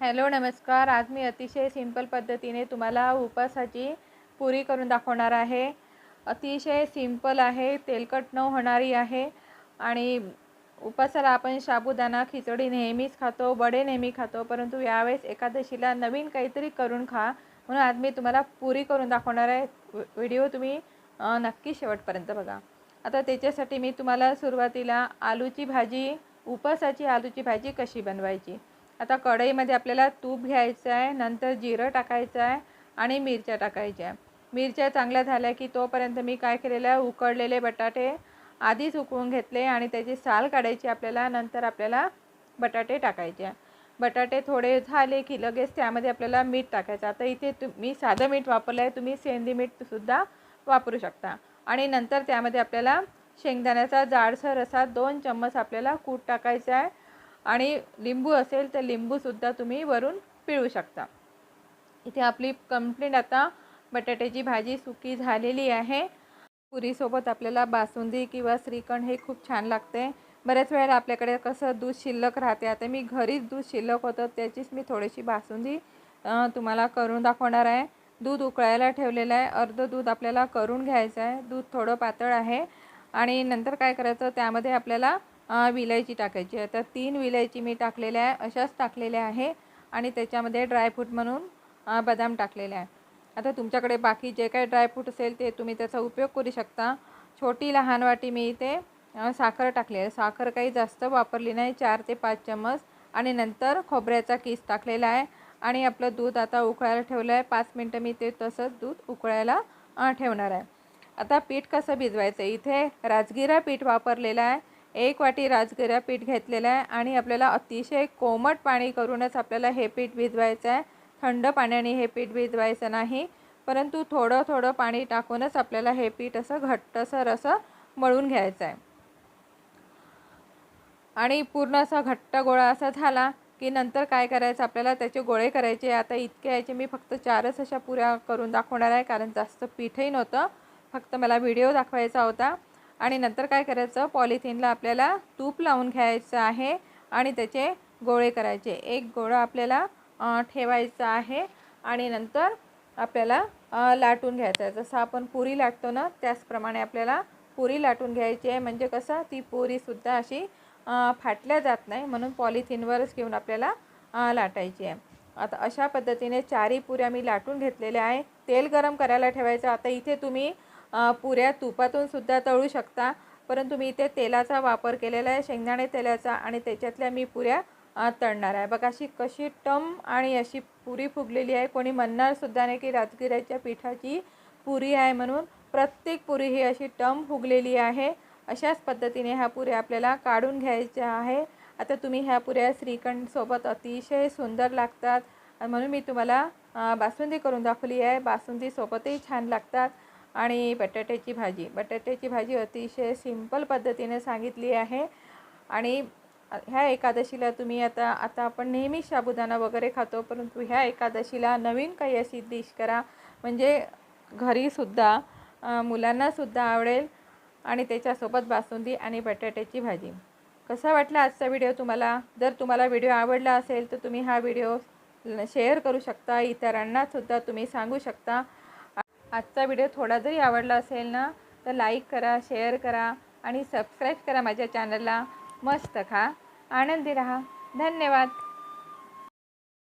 Hello नमस्कार. आज मी अतिशय सिंपल पद्धतीने तुम्हाला उपासाची पुरी करून दाखवणार आहे. अतिशय सिंपल आहे तेलकट न होणारी आहे आणि उपासाला आपण साबुदाणा खिचडी नेहमीच खातो वडे नेहमी खातो परंतु यावेळेस एकादशीला नवीन काहीतरी करून खा. म्हणून आज मी तुम्हाला पुरी करून दाखवणार आहे. व्हिडिओ तुम्ही नक्की शेवटपर्यंत बघा. आता त्याच्यासाठी मी तुम्हाला सुरुवातीला आलूची भाजी उपासाची आलूची भाजी कशी बनवायची? आता कढईमध्ये आपल्याला तूप घ्यायचं आहे नंतर जिरं टाकायचं आहे आणि मिरच्या टाकायच्या आहे. मिरच्या चांगल्या झाल्या की तोपर्यंत मी काय केलेलं आहे उकडलेले बटाटे आधीच उकळून घेतले आणि त्याची साल काढायची आपल्याला नंतर आपल्याला बटाटे टाकायचे आहे. बटाटे थोडे झाले की लगेच त्यामध्ये आपल्याला मीठ टाकायचं आता इथे तु मी साधं मीठ वापरलं आहे तुम्ही सेंदी मीठसुद्धा वापरू शकता. आणि नंतर त्यामध्ये आपल्याला शेंगदाण्याचा जाडसर असा दोन चम्मच आपल्याला कूट टाकायचा आहे. आणि लिंबू असेल तर लिंबूसुद्धा तुम्ही वरून पिळू शकता. इथे आपली कंप्लीट आता बटाट्याची भाजी सुकी झालेली आहे. पुरीसोबत आपल्याला बासुंदी किंवा श्रीखंड हे खूप छान लागते. बऱ्याच वेळेला आपल्याकडे कसं दूध शिल्लक राहते आता मी घरीच दूध शिल्लक होतं त्याचीच मी थोडीशी बासुंदी तुम्हाला करून दाखवणार आहे. दूध उकळायला ठेवलेलं आहे. अर्ध दूध आपल्याला करून घ्यायचं आहे. दूध थोडं पातळ आहे. आणि नंतर काय करायचं त्यामध्ये आपल्याला विलायची टाकायची आहे. तर तीन विलायची मी टाकलेल्या आहे अशाच टाकलेल्या आहे आणि त्याच्यामध्ये ड्रायफ्रूट म्हणून बदाम टाकलेले आहे. आता तुमच्याकडे बाकी जे काही ड्रायफ्रूट असेल ते तुम्ही त्याचा उपयोग करू शकता. छोटी लहान वाटी मी इथे साखर टाकली आहे. साखर काही जास्त वापरली नाही चार ते पाच चम्मच. आणि नंतर खोबऱ्याचा किस टाकलेला आहे. आणि आपलं दूध आता उकळायला ठेवलं आहे. पाच मिनटं मी ते तसंच दूध उकळायला ठेवणार आहे. आता पीठ कसं भिजवायचं? इथे राजगिरा पीठ वापरलेलं आहे. एक वाटी राजगिरा पीठ घेतलेलं आहे आणि आपल्याला अतिशय कोमट पाणी करूनच आपल्याला हे पीठ भिजवायचं आहे. थंड पाण्याने हे पीठ भिजवायचं नाही. परंतु थोडं थोडं पाणी टाकूनच आपल्याला हे पीठ असं घट्टसर असं मळून घ्यायचं आहे. आणि पूर्ण असा घट्ट गोळा असा झाला की नंतर काय करायचं आपल्याला त्याचे गोळे करायचे आता इतके याचे मी फक्त चारच अशा पुऱ्या करून दाखवणार आहे कारण जास्त पीठही नव्हतं. फक्त मला व्हिडिओ दाखवायचा होता. आणि नंतर काय करायचं? पॉलिथिनला आपल्याला तूप लावून घ्यायचं आहे आणि त्याचे गोळे करायचे. एक गोळा आपल्याला ठेवायचं ठेवायचा आहे आणि नंतर आपल्याला लाटून घ्यायचं आहे. जसं आपण पुरी लाटतो ना त्याचप्रमाणे आपल्याला पुरी लाटून घ्यायची आहे. म्हणजे कसं? ती पुरीसुद्धा अशी फाटल्या जात नाही. म्हणून पॉलिथिनवरच घेऊन आपल्याला लाटायची आहे. आता अशा पद्धतीने चारी पुऱ्या मी लाटून घेतलेल्या आहे. तेल गरम करायला ठेवायचं. आता इथे तुम्ही पुऱ्या तुपातून सुद्धा तळू शकता. परंतु मी इथे तेलाचा वापर केलेला आहे शेंगदाणे तेलाचा आणि त्याच्यातल्या मी पुऱ्या तळणार आहे. बघा अशी कशी टम आणि अशी पुरी फुगलेली आहे. कोणी म्हणणार सुद्धा नाही की राजगिऱ्याच्या पिठाची पुरी आहे म्हणून. प्रत्येक पुरी ही अशी टम फुगलेली आहे. अशाच पद्धतीने ह्या पुऱ्या आपल्याला काढून घ्यायच्या आहे. आता तुम्ही ह्या पुऱ्या श्रीखंडसोबत अतिशय सुंदर लागतात. म्हणून मी तुम्हाला बासुंदी करून दाखवली आहे. बासुंदीसोबतही छान लागतात. आणि बटाट्याची भाजी. बटाट्याची भाजी अतिशय सिंपल पद्धतीने सांगितली आहे. आणि ह्या एकादशीला तुम्ही आता आता आपण नेहमी साबुदाणा वगैरे खातो परंतु ह्या एकादशीला नवीन काही अशी डिश करा. म्हणजे घरीसुद्धा मुलांनासुद्धा आवडेल आणि त्याच्यासोबत बासुंदी आणि बटाट्याची भाजी. कसा वाटला आजचा व्हिडिओ तुम्हाला? जर तुम्हाला व्हिडिओ आवडला असेल तर तुम्ही हा व्हिडिओ शेअर करू शकता. इतरांनासुद्धा तुम्ही सांगू शकता. आजचा व्हिडिओ थोडा जरी आवडला असेल ना तर लाईक करा शेअर करा आणि सबस्क्राईब करा माझ्या चॅनलला. मस्त खा. आनंदी राहा. धन्यवाद.